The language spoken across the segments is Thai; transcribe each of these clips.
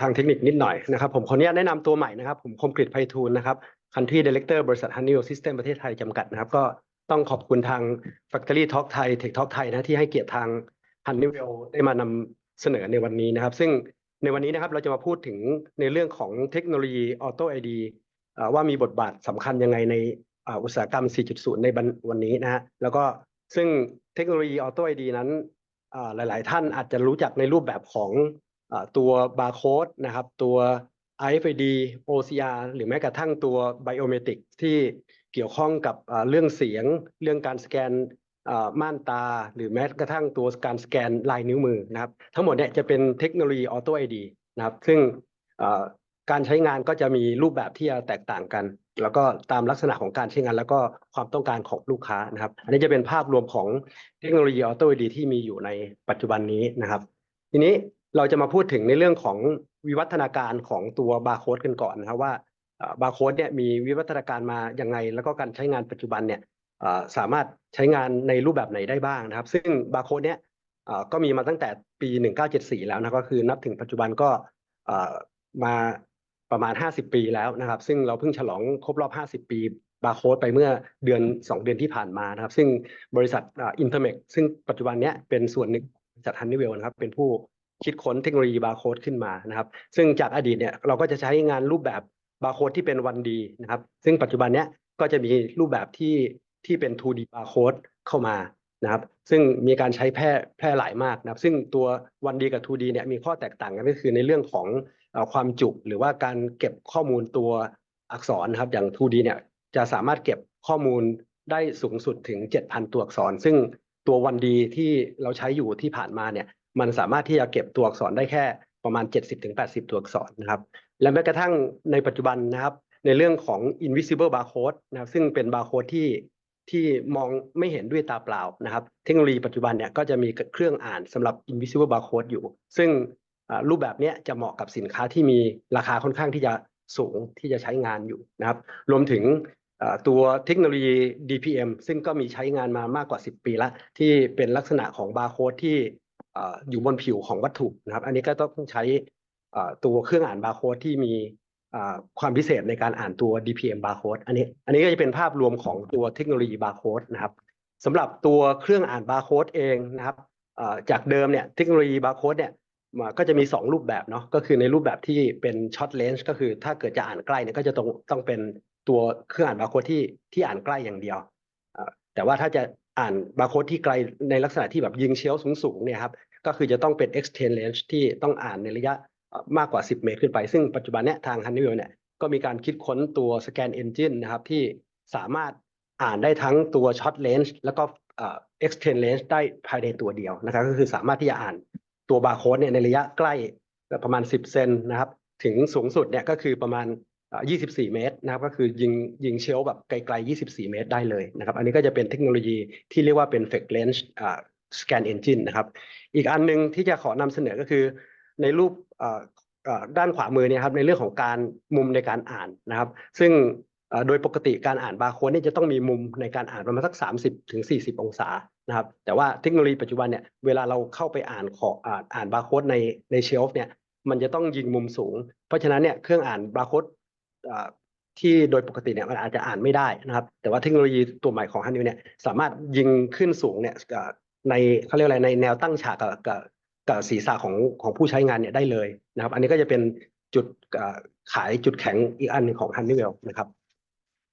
ทางเทคนิคนิดหน่อยนะครับผมขออนุญาตแนะนำตัวใหม่นะครับ ผมคมกริตไพฑูรย์นะครับ Country Director บริษัท Honeywell System ประเทศไทยจำกัดนะครับ ก็ต้องขอบคุณทาง Factory Talk ไทย Tech Talk ไทยนะที่ให้เกียรติทาง Honeywell ได้มานำเสนอในวันนี้นะครับ ซึ่งในวันนี้นะครับเราจะมาพูดถึงในเรื่องของเทคโนโลยี Auto ID อ่าว่ามีบทบาทสำคัญยังไงในอุตสาหกรรม 4.0 ในวันนี้นะฮะแล้วก็ซึ่งเทคโนโลยี Auto ID นั้นหลาย ๆ ท่านอาจจะรู้จักในรูปแบบของ ตัวบาร์โค้ดนะครับตัว RFID OCR หรือแม้กระทั่งตัว Biometric ที่เกี่ยวข้องกับเรื่องเสียง เรื่องการสแกนม่านตา หรือแม้กระทั่งตัวการสแกนลายนิ้วมือนะครับทั้งหมดเนี่ยจะเป็นเทคโนโลยี Auto ID นะครับซึ่งการใช้งานก็จะมีรูปแบบที่จะแตกต่างกัน แล้วก็ตามลักษณะของการใช้งาน แล้วก็ความต้องการของลูกค้านะครับ อันนี้จะเป็นภาพรวมของเทคโนโลยี Auto ID ที่มีอยู่ในปัจจุบันนี้นะครับ ทีนี้ เราจะมาพูดถึงในเรื่องของวิวัฒนาการของตัวบาร์โค้ดกันก่อนนะครับว่าบาร์โค้ดเนี่ยมีวิวัฒนาการมาอยังไง แล้วก็การใช้งานปัจจุบันเนี่ยสามารถใช้งานในรูปแบบไหนได้บ้างนะครับ ซึ่งบาร์โค้ดเนี่ยก็มีมาตั้งแต่ปี 1974 แล้วนะก็คือนับถึงปัจจุบันก็มาประมาณ 50 ปีแล้วนะครับ ซึ่งเราเพิ่งฉลองครบรอบ 50 ปีบาร์โค้ดไปเมื่อเดือน 2 เดือนที่ผ่านมานะครับ ซึ่งบริษัทอินเทอร์เมกซึ่งปัจจุบันเนี้ยเป็นส่วนหนึ่งบริษัทฮันนี่เวลนะครับเป็นผู้ คิดค้นเทคโนโลยีบาร์โค้ดขึ้นมานะครับ ซึ่งจากอดีตเนี่ยเราก็จะใช้งานรูปแบบบาร์โค้ดที่เป็น 1D นดีนะครับ ซึ่งปัจจุบันเนี้ยก็จะมีรูปแบบที่ที่เป็น 2D บาร์โค้ดเข้ามานะครับ ซึ่งมีการใช้แพร่แพร่หลายมากนะครับ ซึ่งตัว 1D กับ 2D เนี่ยมีข้อแตกต่างกันก็คือในเรื่องของความจุหรือว่าการเก็บข้อมูลตัวอักษรนะครับ อย่าง 2D เนี่ยจะสามารถเก็บข้อมูลได้สูงสุดถึง 7,000 ตัวอักษร ซึ่งตัว 1D ที่เราใช้อยู่ที่ผ่านมาเนี่ย มันสามารถที่จะเก็บตัวอักษรได้แค่ประมาณ 70-80 ตัวอักษรนะครับ และแม้กระทั่งในปัจจุบันนะครับ ในเรื่องของ invisible barcode นะครับ ซึ่งเป็นบาร์โค้ดที่ที่มองไม่เห็นด้วยตาเปล่านะครับ เทคโนโลยีปัจจุบันเนี่ยก็จะมีเครื่องอ่านสำหรับ invisible barcode อยู่ ซึ่งรูปแบบนี้จะเหมาะกับสินค้าที่มีราคาค่อนข้างที่จะสูงที่จะใช้งานอยู่นะครับ รวมถึงตัวเทคโนโลยี DPM ซึ่งก็มีใช้งานมามากกว่า 10 ปีล้วที่เป็นลักษณะของบาร์โค้ดที่ อยู่บนผิวของวัตถุนะครับ อันนี้ก็ต้องใช้ตัวเครื่องอ่านบาร์โค้ดที่มีความพิเศษในการอ่านตัว DPM barcode อันนี้ อันนี้ก็จะเป็นภาพรวมของตัวเทคโนโลยีบาร์โค้ดนะครับสำหรับตัวเครื่องอ่านบาร์โค้ดเองนะครับจากเดิมเนี่ยเทคโนโลยีบาร์โค้ดเนี่ยก็จะมี 2 รูปแบบเนาะก็คือในรูปแบบที่เป็นช็อตเลนส์ก็คือถ้าเกิดจะอ่านใกล้เนี่ยก็จะต้องต้องเป็นตัวเครื่องอ่านบาร์โค้ดที่ที่อ่านใกล้อย่างเดียวแต่ว่าถ้าจะ อ่านบาร์โค้ดที่ไกลในลักษณะที่แบบยิงเชลสูงๆเนี่ยครับก็คือจะต้องเป็น extend range ที่ต้องอ่านในระยะมากกว่า 10 เมตรขึ้นไป ซึ่งปัจจุบันเนี้ยทาง Honeywell เนี่ยก็มีการคิดค้นตัว scan engine นะครับที่สามารถอ่านได้ทั้งตัว short range แล้วก็เอ่อ extend range ได้ภายในตัวเดียวนะครับก็คือสามารถที่จะอ่านตัวบาร์โค้ดเนี่ยในระยะใกล้ประมาณ 10 เซนนะครับถึงสูงสุดเนี่ยก็คือประมาณ 24 เมตรนะครับก็คือยิงยิงเชลแบบไกลๆ 24 เมตรได้เลยนะครับอันนี้ก็จะเป็นเทคโนโลยีที่เรียกว่าเป็น fake range อ่า scan engine นะครับอีกอันหนึงที่จะขอนำเสนอก็คือในรูปด้านขวามือเนี่ยครับในเรื่องของการมุมในการอ่านนะครับ ซึ่งโดยปกติการอ่านบาร์โค้ดเนี่ยจะต้องมีมุมในการอ่านประมาณสัก 30ถึง40 องศานะครับแต่ว่าเทคโนโลยีปัจจุบันเนี่ยเวลาเราเข้าไปอ่านขออ่านอ่านบาร์โค้ดในในเชลฟ์เนี่ยมันจะต้องยิงมุมสูง เพราะฉะนั้นเนี่ยเครื่องอ่านบาร์โค้ด ที่โดยปกติเนี่ยมันอาจจะอ่านไม่ได้นะครับ แต่ว่าเทคโนโลยีตัวใหม่ของฮันนิวเนี่ยสามารถยิงขึ้นสูงเนี่ยในเขาเรียกอะไรในแนวตั้งฉากกับกับกับศีรษะของของผู้ใช้งานเนี่ยได้เลยนะครับ อันนี้ก็จะเป็นจุดขายจุดแข็งอีกอันหนึ่งของ Honeywell นะครับ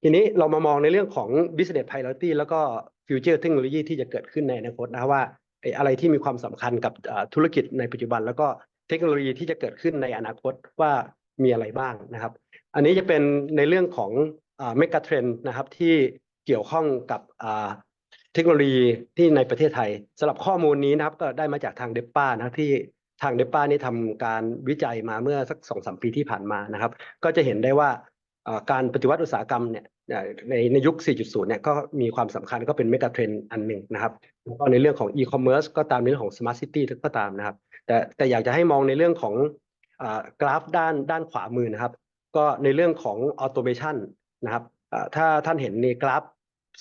ทีนี้เรามามองในเรื่องของ business priority แล้วก็ future technology ที่จะเกิดขึ้นในอนาคตนะว่าไอ้อะไรที่มีความสำคัญกับธุรกิจในปัจจุบัน แล้วก็เทคโนโลยีที่จะเกิดขึ้นในอนาคตว่ามีอะไรบ้างนะครับ อันนี้จะเป็นในเรื่องของเมกะเทรนนะครับที่เกี่ยวข้องกับเทคโนโลยีที่ในประเทศไทยสำหรับข้อมูลนี้นะครับก็ได้มาจากทางเดปป้านะที่ทางเดปป้านี่ทำการวิจัยมาเมื่อสักสองสามปีที่ผ่านมานะครับ ก็จะเห็นได้ว่าการปฏิวัติอุตสาหกรรมเนี่ยในในยุค 4.0 เนี่ยก็มีความสำคัญก็เป็นเมกะเทรนอันหนึ่งนะครับแล้วก็ในเรื่องของอีคอมเมิร์ซก็ตามในเรื่องของสมาร์ทซิตี้ก็ตามนะครับ แต่แต่อยากจะให้มองในเรื่องของอกราฟด้านด้านขวามือนะครับ ก็ในเรื่องของออโตเมชันนะครับถ้าท่านเห็นในกราฟ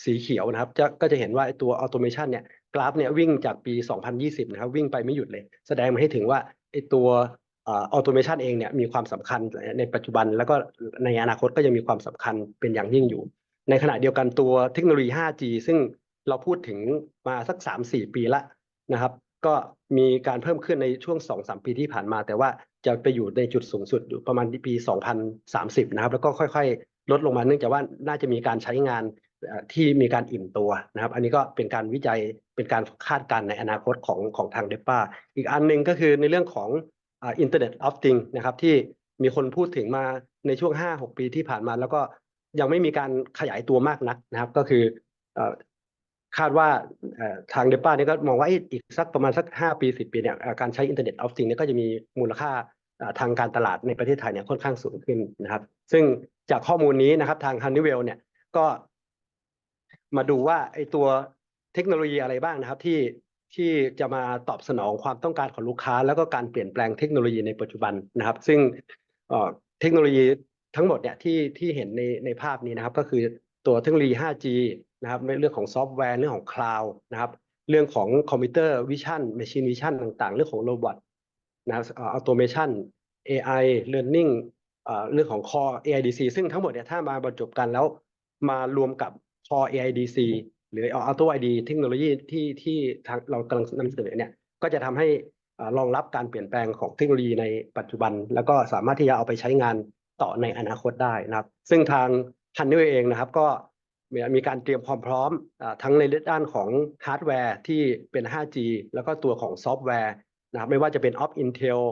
สีเขียวนะครับจะก็จะเห็นว่าตัวออโตเมชันเนี่ยกราฟเนี่ยวิ่งจากปี 2020 นะครับวิ่งไปไม่หยุดเลย แสดงมาให้ถึงว่าไอ้ตัวออโตเมชันเองเนี่ยมีความสำคัญในปัจจุบันแล้วก็ในอนาคตก็ยังมีความสำคัญเป็นอย่างยิ่งอยู่ ในขณะเดียวกันตัวเทคโนโลยี 5G ซึ่งเราพูดถึงมาสัก 3-4 ปีละนะครับ ก็มีการเพิ่มขึ้นในช่วง 2-3 ปีที่ผ่านมา แต่ว่า จะไปอยู่ในจุดสูงสุดอยู่ประมาณปี 2030 นะครับ แล้วก็ค่อยๆ ลดลงมาเนื่องจากว่าน่าจะมีการใช้งานที่มีการอิ่มตัวนะครับ อันนี้ก็เป็นการวิจัยเป็นการคาดการณ์ในอนาคตของของทางเดป้าอีกอันหนึ่งก็คือในเรื่องของอ่า Internet of Things นะครับที่มีคนพูดถึงมาในช่วง 5-6 ปีที่ผ่านมา แล้วก็ยังไม่มีการขยายตัวมากนักนะครับ ก็คือคาดว่าทางเดป้านี่ยก็มองว่าเอ๊ะอีกสักประมาณสัก 5 ปี 10 ปีเนี่ยการใช้ Internet of Things เนี่ยก็จะมีมูลค่า ทางการตลาดในประเทศไทยเนี่ยค่อนข้างสูงขึ้นนะครับ ซึ่งจากข้อมูลนี้นะครับทาง Honeywell เนี่ยก็มาดูว่าไอตัวเทคโนโลยีอะไรบ้างนะครับ ที่ที่จะมาตอบสนองความต้องการของลูกค้า แล้วก็การเปลี่ยนแปลงเทคโนโลยีในปัจจุบันนะครับ ซึ่งเอ่อเทคโนโลยีทั้งหมดเนี่ยที่ที่เห็นในในภาพนี้นะครับ ก็คือตัวเทคโนโลยี 5G นะครับในเรื่องของซอฟต์แวร์เรื่องของคลาวด์นะครับ เรื่องของคอมพิวเตอร์วิชั่นแมชชีนวิชั่นต่างๆ เรื่องของโรบอท นะครับออโตเมชัน AI Learning เรื่องของ Core AIDC ซึ่งทั้งหมดเนี่ยถ้ามาบรรจบกันแล้วมารวมกับ Core AIDC หรือ Auto ID เทคโนโลยีที่ที่ทางเรากำลังนำเสนอเนี่ยก็จะทำให้รองรับการเปลี่ยนแปลงของเทคโนโลยีในปัจจุบัน แล้วก็สามารถที่จะเอาไปใช้งานต่อในอนาคตได้นะครับ ซึ่งทาง Honeywell เองนะครับก็มีมีการเตรียมความพร้อมอทั้งในด้านของฮาร์ดแวร์ที่เป็น 5G แล้วก็ตัวของซอฟต์แวร์ นะครับไม่ว่าจะเป็น of Intel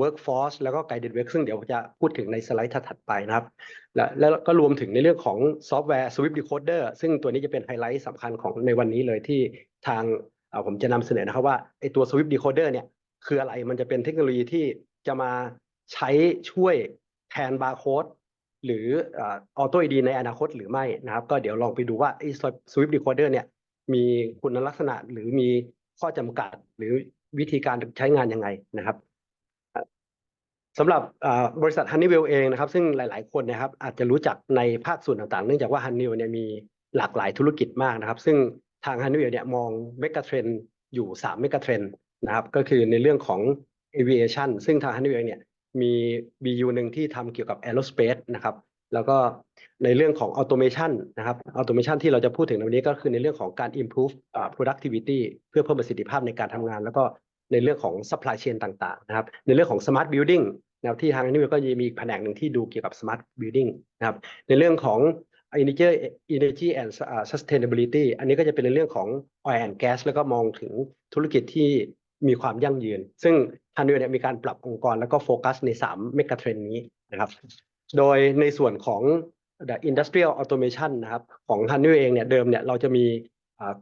Workforce แล้วก็ Guided Work ซึ่งเดี๋ยวจะพูดถึงในสไลด์ถัดไปนะครับ และแล้วก็รวมถึงในเรื่องของซอฟต์แวร์ Swift Decoder ซึ่งตัวนี้จะเป็นไฮไลท์สำคัญของในวันนี้เลยที่ทางผมจะนำเสนอนะครับว่าไอตัว Swift Decoder เนี่ยคืออะไรมันจะเป็นเทคโนโลยีที่จะมาใช้ช่วยแทนบาร์โค้ดหรือออโต้ ID ในอนาคตหรือไม่นะครับ ก็เดี๋ยวลองไปดูว่าไอ้ Swift Decoder เนี่ยมีคุณลักษณะหรือมีข้อจำกัดหรือ วิธีการใช้งานยังไงนะครับสำหรับบริษัท Honeywell เองนะครับ ซึ่งหลาย ๆ คนนะครับ อาจจะรู้จักในภาคส่วนต่าง ๆ เนื่องจากว่า Honeywell เนี่ยมีหลากหลายธุรกิจมากนะครับ ซึ่งทาง Honeywell เนี่ยมองเมกะเทรนอยู่3เมกะเทรนนะครับ ก็คือในเรื่องของ aviation ซึ่งทาง Honeywell เนี่ยมี BU หนึ่งที่ทำเกี่ยวกับ aerospace นะครับ แล้วก็ในเรื่องของ automation นะครับ automation ที่เราจะพูดถึงในวันนี้ก็คือในเรื่องของการ improve productivity เพื่อเพิ่มประสิทธิภาพในการทำงาน แล้วก็ในเรื่องของ supply chain ต่างๆนะครับ ในเรื่องของ smart building นะที่ทางนี้ก็จะมีอีกแผนกหนึ่งที่ดูเกี่ยวกับ smart building นะครับ ในเรื่องของ energy energy and sustainability อันนี้ก็จะเป็นในเรื่องของ oil and gas แล้วก็มองถึงธุรกิจที่มีความยั่งยืน ซึ่งฮันเวเนี่ยมีการปรับองค์กรแล้วก็โฟกัสใน3เมกะเทรนนี้นะครับ โดยในส่วนของ the industrial automation นะครับของ h o n e y w e l l เองเนี่ยเดิมเนี่ยเราจะมี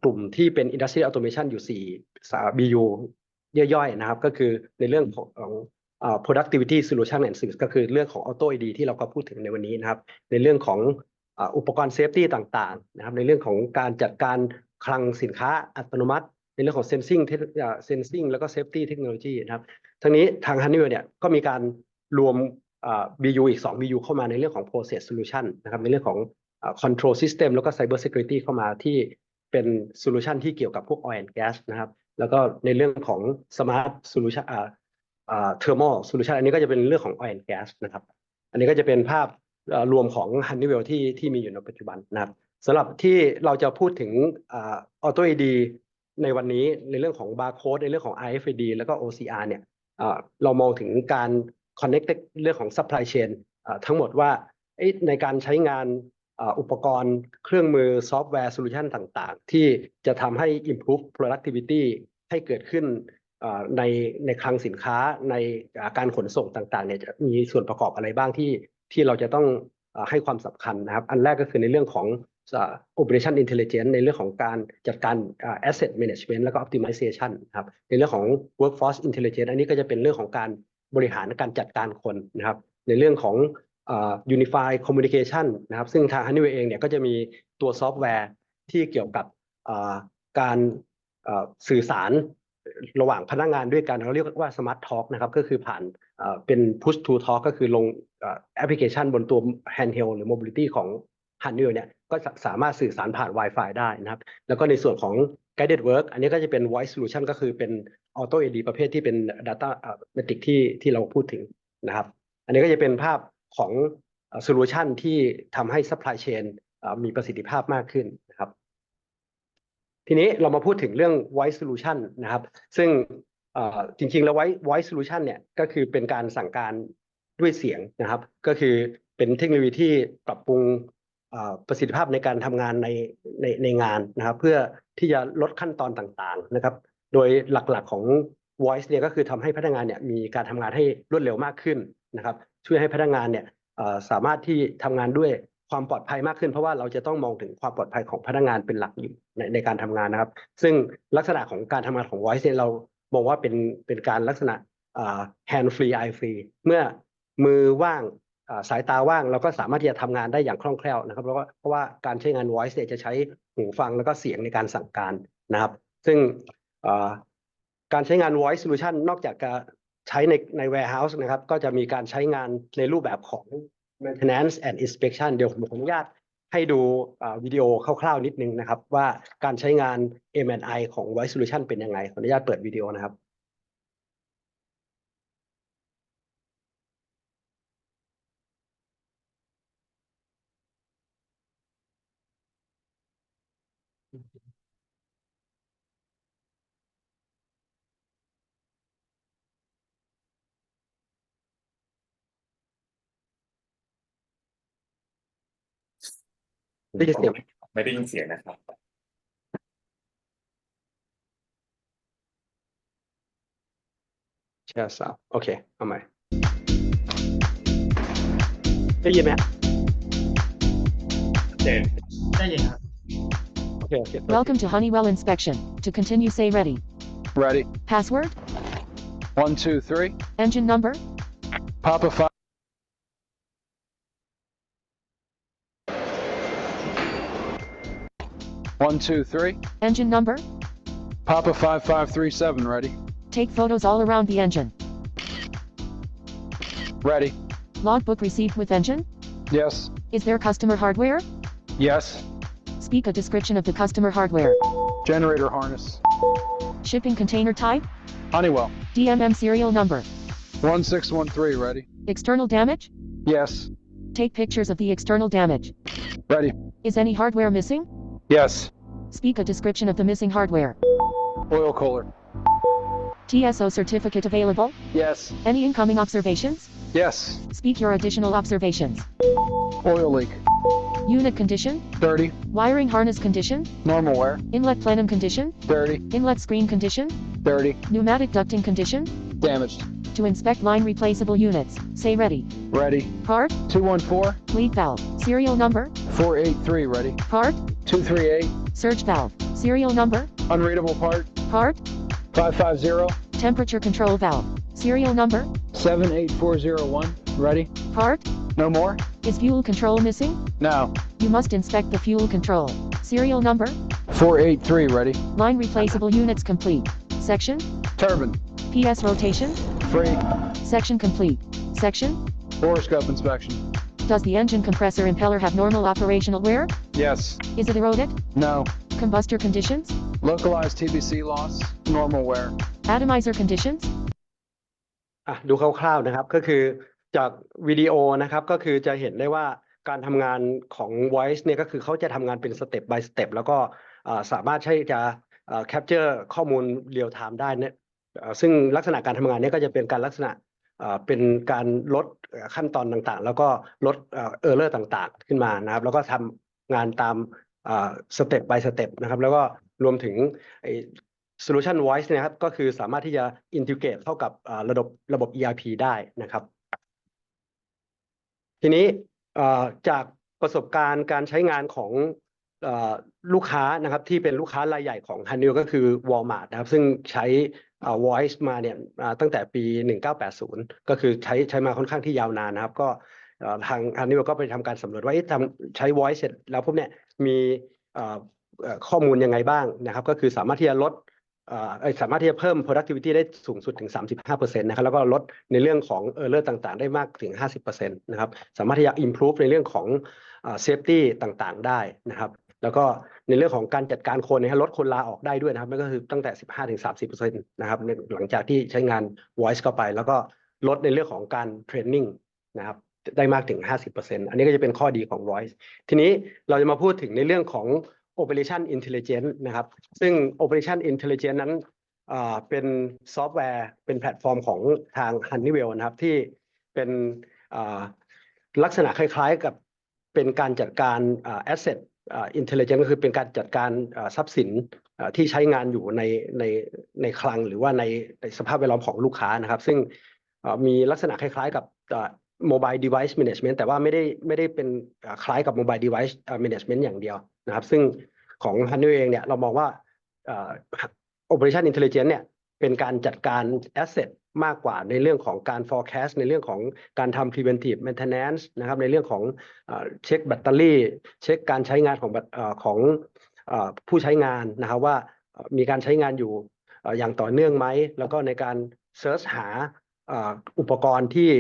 กลุ่มที่เป็น industrial automation อยู่4สา BU ย่อยๆนะครับ ก็คือในเรื่องของ productivity solution and service ก็คือเรื่องของ auto ID ที่เราก็พูดถึงในวันนี้นะครับ ในเรื่องของอุปกรณ์ safety ต่างๆ นะครับ ในเรื่องของการจัดการคลังสินค้าอัตโนมัติ ในเรื่องของ sensing เทคอ่า sensing แล้วก็ safety technology นะครับ ทั้งนี้ทาง Honeywell เนี่ยก็มีการรวม BU อีก 2 BU เข้ามาในเรื่องของ process solution นะครับในเรื่องของอ่า control system แล้วก็ cyber security เข้ามาที่เป็น solution ที่เกี่ยวกับพวก oil and gas นะครับ แล้วก็ในเรื่องของ smart solution อ่าอ่า thermal solution อันนี้ก็จะเป็นเรื่องของ oil and gas นะครับ อันนี้ก็จะเป็นภาพรวมของ Honeywell ที่ที่มีอยู่ในปัจจุบันนะครับสำหรับที่เราจะพูดถึงอ่า Auto ID ในวันนี้ในเรื่องของ barcode ในเรื่องของ RFID แล้วก็ OCR เนี่ยเรามองถึงการ connect เรื่องของ supply chain ทั้งหมดว่าในการใช้งานอุปกรณ์เครื่องมือซอฟต์แวร์โซลูชันต่างๆ ที่จะทำให้ improve productivity ให้เกิดขึ้นในในคลังสินค้าในาการขนส่งต่างๆเนี่ยจะมีส่วนประกอบอะไรบ้างที่ที่เราจะต้องอให้ความสำคัญนะครับ อันแรกก็คือในเรื่องของอ่า operation intelligence ในเรื่องของการจัดการอ่า asset management แล้วก็ optimization นครับในเรื่องของ workforce intelligence อันนี้ก็จะเป็นเรื่องของการ บริหารการจัดการคนนะครับ ในเรื่องของอ่า unified communication นะครับ ซึ่งทาง Honeywell เองเนี่ยก็จะมีตัวซอฟต์แวร์ที่เกี่ยวกับการสื่อสารระหว่างพนักงานด้วยกันเราเรียกว่า Smart Talk นะครับ ก็คือผ่านเป็น Push to Talk ก็คือลงอแอปพลิเคชันบนตัว Handheld หรือ Mobility ของ h a n d l เนี่ยก็สามารถสื่อสารผ่าน Wi-Fi ได้นะครับ แล้วก็ในส่วนของ Guided Work อันนี้ก็จะเป็น Voice Solution ก็คือเป็น Auto AD ประเภทที่เป็น Data า Metric ที่ที่เราพูดถึงนะครับ อันนี้ก็จะเป็นภาพของโซลูชันที่ทำให้ supply chain มีประสิทธิภาพมากขึ้นนะครับ ทีนี้เรามาพูดถึงเรื่อง voice solution นะครับ ซึ่งจริงๆ แล้ว voice voice solution เนี่ยก็คือเป็นการสั่งการด้วยเสียงนะครับ ก็คือเป็นเทคโนโลยีที่ปรับปรุงประสิทธิภาพในการทำงานในในในงานนะครับ เพื่อที่จะลดขั้นตอนต่างๆนะครับ โดยหลักๆของ voice เนี่ยก็คือทำให้พนักงานเนี่ยมีการทำงานให้รวดเร็วมากขึ้นนะครับช่วยให้พนักงานเนี่ยสามารถที่ทำงานด้วยความปลอดภัยมากขึ้น เพราะว่าเราจะต้องมองถึงความปลอดภัยของพนักงานเป็นหลักอยู่ในในการทำงานนะครับ ซึ่งลักษณะของการทำงานของ voice เนี่ยเรามองว่าเป็นเป็นการลักษณะ hand free eye free เมื่อมือว่างสายตาว่างเราก็สามารถที่จะทำงานได้อย่างคล่องแคล่วนะครับเพราะว่าเพราะว่าการใช้งาน voice เนี่ยจะใช้หูฟังแล้วก็เสียงในการสั่งการนะครับ ซึ่ง การใช้งาน voice solution นอกจากจะใช้ในใน warehouse นะครับ ก็จะมีการใช้งานในรูปแบบของ maintenance and inspection เดี๋ยวผมขออนุญาตให้ดูวิดีโอคร่าวๆนิดนึงนะครับ ว่าการใช้งาน M&I ของ voice solution เป็นยังไง ขออนุญาตเปิดวิดีโอนะครับ ได้ยินเสียงไหมไม่ได้ยินเสียงนะครับ แชร์สาวโอเค เอาใหม่ ได้ยินไหมฮะเจ็ดได้ยินครับ โอเคโอเค Welcome to Honeywell Inspection. To continue, say ready. Ready. Password, One, two, three. engine number, Papa five. One, two, three. engine number. Papa five five three seven. Ready. Take photos all around the engine. Ready. Logbook received with engine. Yes. Is there customer hardware? Yes. Speak a description of the customer hardware. Generator harness. Shipping container type. Honeywell. DMM serial number. One six one three. Ready. External damage. Yes. Take pictures of the external damage. Ready. Is any hardware missing? Yes. Speak a description of the missing hardware. Oil cooler. TSO certificate available. Yes. Any incoming observations? Yes. Speak your additional observations. Oil leak. Unit condition. Dirty. Wiring harness condition. Normal wear. Inlet plenum condition. Dirty. Inlet screen condition. Dirty. Pneumatic ducting condition. Damaged. To inspect line replaceable units, say ready. Ready. Part, Two one four lead valve, serial number, four eight three. Ready. part, Two three eight. surge valve, serial number, Unreadable part. part, Five five zero. temperature control valve, serial number, Seven eight four zero one. Ready. part, No more. is fuel control missing? No. You must inspect the fuel control. Serial number, Four eight three. Ready. line replaceable units complete. Section, Turbine. PS rotation, Free. section complete. Section, Horoscope inspection. Does the engine compressor impeller have normal operational wear? Yes. Is it eroded? No. Combustor conditions? Localized TBC loss. Normal wear. Atomizer conditions? อะดูคร่าวๆนะครับก็คือจากวิดีโอนะครับก็คือจะเห็นได้ว่าการทำงานของ voice เนี่ยก็คือเขาจะทำงานเป็นสเต็ป by สเต็ปแล้วก็อ่าสามารถใช้จะอ่า capture ข้อมูล real time ได้เนี่ยอ่าซึ่งลักษณะการทำงานเนี่ยก็จะเป็นการลักษณะอ่า เป็นการลดขั้นตอนต่างๆ แล้วก็ลดเอ่อ error ต่างๆ ขึ้นมานะครับ แล้วก็ทำงานตามอ่า step by step นะครับ แล้วก็รวมถึงไอ้ solution voice นยครับ ก็คือสามารถที่จะ integrate เข้ากับระบบระบบ ERP ได้นะครับ ทีนี้จากประสบการณ์การใช้งานของ ลูกค้านะครับที่เป็นลูกค้ารายใหญ่ของ h a n e l ก็คือ Walmart นะครับซึ่งใช้เอ่อ voice มาเนี่ยตั้งแต่ปี 1980 ก็คือใช้ใช้มาค่อนข้างที่ยาวนานนะครับ ก็ทาง h a n e l ก็ไปทำการสำรวจว่าทำใช้ voice เสร็จแล้วพวกเนี่ยมีข้อมูลยังไงบ้างนะครับ ก็คือสามารถที่จะลดสามารถที่จะเพิ่ม productivity ได้สูงสุดถึง 35%นะครับแล้วก็ลดในเรื่องของ error ต่างๆ ได้มากถึง 50%นะครับสามารถที่จะ improve ในเรื่องของ safety ต่างๆ ได้นะครับ แล้วก็ในเรื่องของการจัดการคนนะฮะลดคนลาออกได้ด้วยนะครับนั่นก็คือตั้งแต่ 15ถึง30เปอร์เซ็นต์นะครับหลังจากที่ใช้งาน voice เข้าไป แล้วก็ลดในเรื่องของการเทรนนิ่งนะครับได้มากถึง 50%อันนี้ก็จะเป็นข้อดีของ voice ทีนี้เราจะมาพูดถึงในเรื่องของ operation intelligence นะครับ ซึ่ง operation intelligence นั้นเป็นซอฟต์แวร์เป็นแพลตฟอร์มของทาง Honeywell นะครับที่เป็นลักษณะคล้ายๆกับเป็นการจัดการ อ่า asset อ่า intelligence ก็คือเป็นการจัดการทรัพย์สินที่ใช้งานอยู่ในในในคลังหรือว่าในในสภาพแวดล้อมของลูกค้านะครับ ซึ่งมีลักษณะคล้ายๆกับอ่า mobile device management แต่ว่าไม่ได้ไม่ได้เป็นคล้ายกับ mobile device อ่า management อย่างเดียวนะครับ ซึ่งของ Honeywell เองเนี่ยเรามองว่าอ่า operation intelligence เนี่ยเป็นการจัดการ asset มากกว่าในเรื่องของการ forecast ในเรื่องของการทำ preventive maintenance นะครับ ในเรื่องของเช็คแบตเตอรี่ เช็คการใช้งานของอของอผู้ใช้งานนะครับว่ามีการใช้งานอยู่ออย่างต่อเนื่องไหม แล้วก็ในการ search หาอ,อุปกรณ์ที่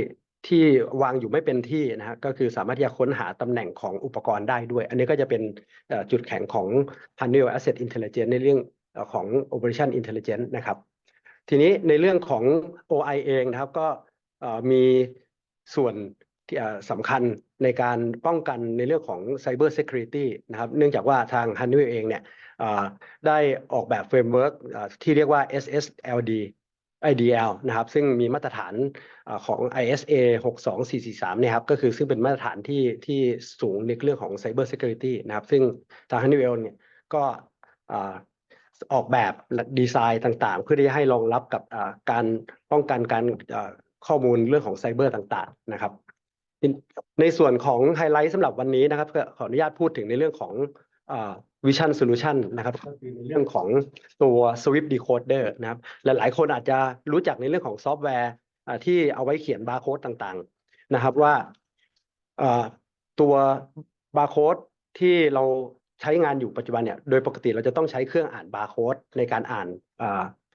ที่วางอยู่ไม่เป็นที่นะฮะก็คือสามารถที่จะค้นหาตำแหน่งของอุปกรณ์ได้ด้วย อันนี้ก็จะเป็นจุดแข็งของ Honeywell Asset Intelligence ในเรื่องเอ่อของ Operation Intelligence นะครับ ทีนี้ในเรื่องของ OI เองนะครับก็มีส่วนที่สำคัญในการป้องกันในเรื่องของ Cyber Security นะครับ เนื่องจากว่าทาง Honeywell เองเนี่ยได้ออกแบบเฟรมเวิร์กที่เรียกว่า SSLD IDL นะครับ ซึ่งมีมาตรฐานอของ ISA 62443เนี่ยครับก็คือซึ่งเป็นมาตรฐานที่ที่สูงในเรื่องของ Cyber Security นะครับ ซึ่งทาง Honeywell เนี่ยก็ ออกแบบและดีไซน์ต่างๆ เพื่อที่จะให้รองรับกับการป้องกันการข้อมูลเรื่องของไซเบอร์ต่างๆนะครับ ในส่วนของไฮไลท์สำหรับวันนี้นะครับขออนุญาตพูดถึงในเรื่องของอ่า Vision Solution นะครับก็คือในเรื่องของตัว Swift Decoder นะครับและหลายคนอาจจะรู้จักในเรื่องของซอฟต์แวร์ที่เอาไว้เขียนบาร์โค้ดต่างๆนะครับว่าตัวบาร์โค้ดที่เรา ใช้งานอยู่ปัจจุบันเนี่ยโดยปกติเราจะต้องใช้เครื่องอ่านบาร์โค้ดในการอ่าน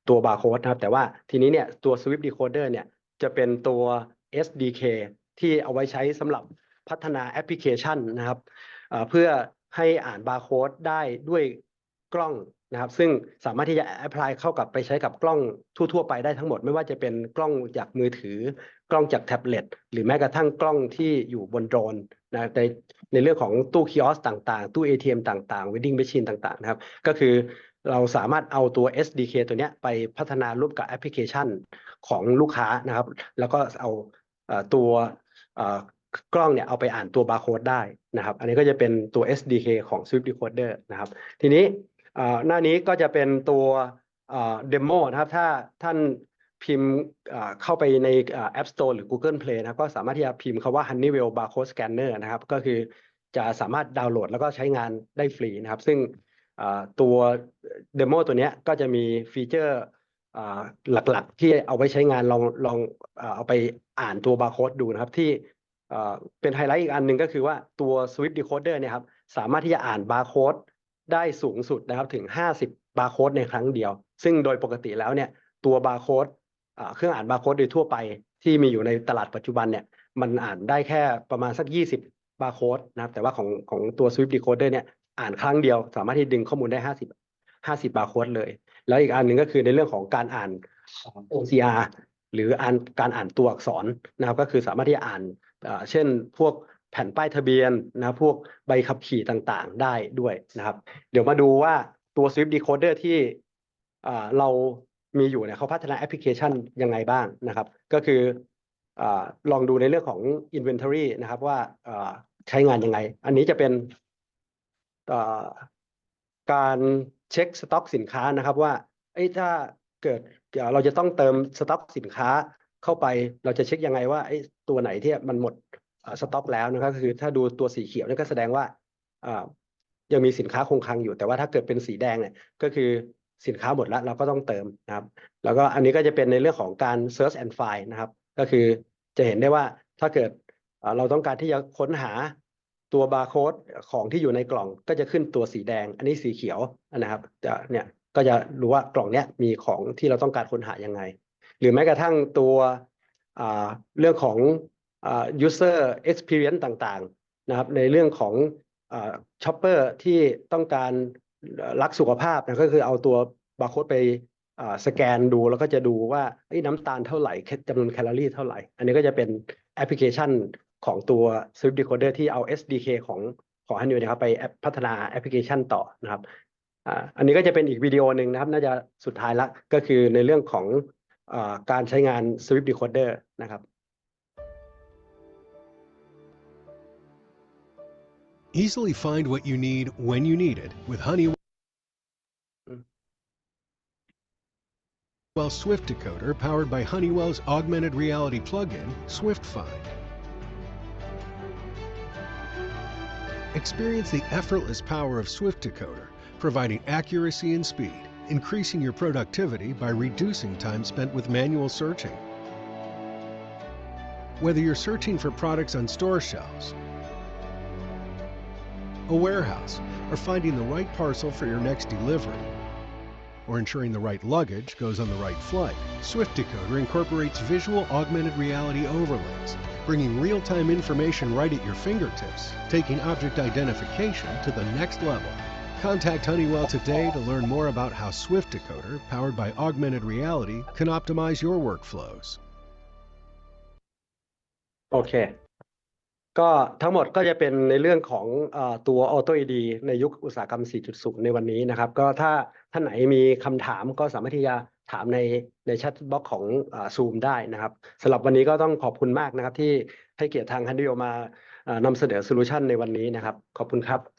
ตัวบาร์โค้ดนะครับแต่ว่าทีนี้เนี่ยตัว Swift Decoder เนี่ยจะเป็นตัว SDK ที่เอาไว้ใช้สำหรับพัฒนาแอปพลิเคชันนะครับเพื่อให้อ่านบาร์โค้ดได้ด้วยกล้อง นะครับซึ่งสามารถที่จะแอพพลายเข้ากับไปใช้กับกล้องทั่ว ๆ ไปได้ทั้งหมด ไม่ว่าจะเป็นกล้องจากมือถือ กล้องจากแท็บเล็ตหรือแม้กระทั่งกล้องที่อยู่บนโดรนนะในในเรื่องของตู้คิออสต่างๆ ตู้ ATM ต่างๆ vending machine ต่างๆนะครับก็คือเราสามารถเอาตัว SDK ตัวเนี้ยไปพัฒนาร่วมกับแอปพลิเคชันของลูกค้านะครับ แล้วก็เอาตัวกล้องเนี่ยเอาไปอ่านตัวบาร์โค้ดได้นะครับ อันนี้ก็จะเป็นตัว SDK ของ Swift Decoder นะครับ ทีนี้ หน้านี้ก็จะเป็นตัวเดโมนะครับถ้าท่านพิมพ์เข้าไปในเอ่อ App Store หรือ Google Play นะก็สามารถที่จะพิมพ์คำว่า Honeywell Barcode Scanner นะครับ ก็คือจะสามารถดาวน์โหลดแล้วก็ใช้งานได้ฟรีนะครับ ซึ่งตัวเดโมตัวนี้ก็จะมีฟีเจอร์หลักๆ ที่เอาไว้ใช้งานลองลองเอ่อเอาไปอ่านตัวบาร์โค้ดดูนะครับที่เอ่อเป็นไฮไลท์อีกอันหนึ่งก็คือว่าตัว Swift Decoder เนี่ยครับสามารถที่จะอ่านบาร์โค้ด ได้สูงสุดนะครับถึง 50 บาร์โค้ดในครั้งเดียว ซึ่งโดยปกติแล้วเนี่ยตัวบาร์โค้ดเครื่องอ่านบาร์โค้ดโดยทั่วไปที่มีอยู่ในตลาดปัจจุบันเนี่ยมันอ่านได้แค่ประมาณสัก 20 บาร์โค้ดนะครับแต่ว่าของของตัว Swift Decoder เนี่ยอ่านครั้งเดียว สามารถที่ดึงข้อมูลได้ 50 50 บาร์โค้ดเลย แล้วอีกอันหนึ่งก็คือในเรื่องของการอ่าน OCR หรืออ่านการอ่านตัวอักษรนะครับก็คือสามารถที่จะอ่านเช่นพวก แผ่นป้ายทะเบียนนะพวกใบขับขี่ต่างๆ ได้ด้วยนะครับ เดี๋ยวมาดูว่าตัว Swift Decoder ที่เรามีอยู่เนี่ยเขาพัฒนาแอปพลิเคชันยังไงบ้างนะครับ ก็คืออลองดูในเรื่องของ Inventory นะครับว่าใช้งานยังไง อันนี้จะเป็นการเช็คสต็อกสินค้านะครับว่าเอ้ถ้าเกิดเราจะต้องเติมสต็อกสินค้าเข้าไป เราจะเช็คยังไงว่าไอ้ตัวไหนที่มันหมด สต็อกแล้วนะครับก็คือถ้าดูตัวสีเขียวนี่ก็แสดงว่ายังมีสินค้าคงคลังอยู่ แต่ว่าถ้าเกิดเป็นสีแดงเนี่ยก็คือสินค้าหมดแล้วเราก็ต้องเติมนะครับ แล้วก็อันนี้ก็จะเป็นในเรื่องของการ search and find นะครับ ก็คือจะเห็นได้ว่าถ้าเกิดเราต้องการที่จะค้นหาตัวบาร์โค้ดของที่อยู่ในกล่องก็จะขึ้นตัวสีแดง อันนี้สีเขียวนะครับจะเนี่ยก็จะรู้ว่ากล่องเนี้ยมีของที่เราต้องการค้นหายังไง หรือแม้กระทั่งตัวเรื่องของ user experience ต่างๆนะครับในเรื่องของช็อปเปอร์ที่ต้องการรักสุขภาพนะก็คือเอาตัวบาร์โค้ดไปสแกนดูแล้วก็จะดูว่าน้ำตาลเท่าไหร่จำนวนแคลอรี่เท่าไหร่ อันนี้ก็จะเป็นแอปพลิเคชันของตัว Swift Decoder ที่เอา SDK ของของ h a n y นะครับไปพัฒนาแอปพลิเคชันต่อนะครับอันนี้ก็จะเป็นอีกวิดีโอหนึ่งนะครับ น่าจะสุดท้ายละก็คือในเรื่องของอการใช้งาน Swift Decoder นะครับ Easily find what you need when you need it with Honeywell mm. Swift Decoder powered by Honeywell's augmented reality plugin, Swift Find. Experience the effortless power of Swift Decoder, providing accuracy and speed, increasing your productivity by reducing time spent with manual searching. Whether you're searching for products on store shelves, a warehouse, or finding the right parcel for your next delivery. Or ensuring the right luggage goes on the right flight, Swift Decoder incorporates visual augmented reality overlays, bringing real time information right at your fingertips, taking object identification to the next level. Contact Honeywell today to learn more about how Swift Decoder, powered by augmented reality, can optimize your workflows. Okay, ก็ทั้งหมดก็จะเป็นในเรื่องของเออตัว Auto AD ในยุคอุตสาหกรรม 4.0 ในวันนี้นะครับ ก็ถ้าท่านไหนมีคำถามก็สามารถที่จะถามในในแชทบ็อกของซูมได้นะครับสำหรับวันนี้ก็ต้องขอบคุณมากนะครับ ที่ให้เกียรติทางฮันดิโอมานำเสนอโซลูชันในวันนี้นะครับ ขอบคุณครับ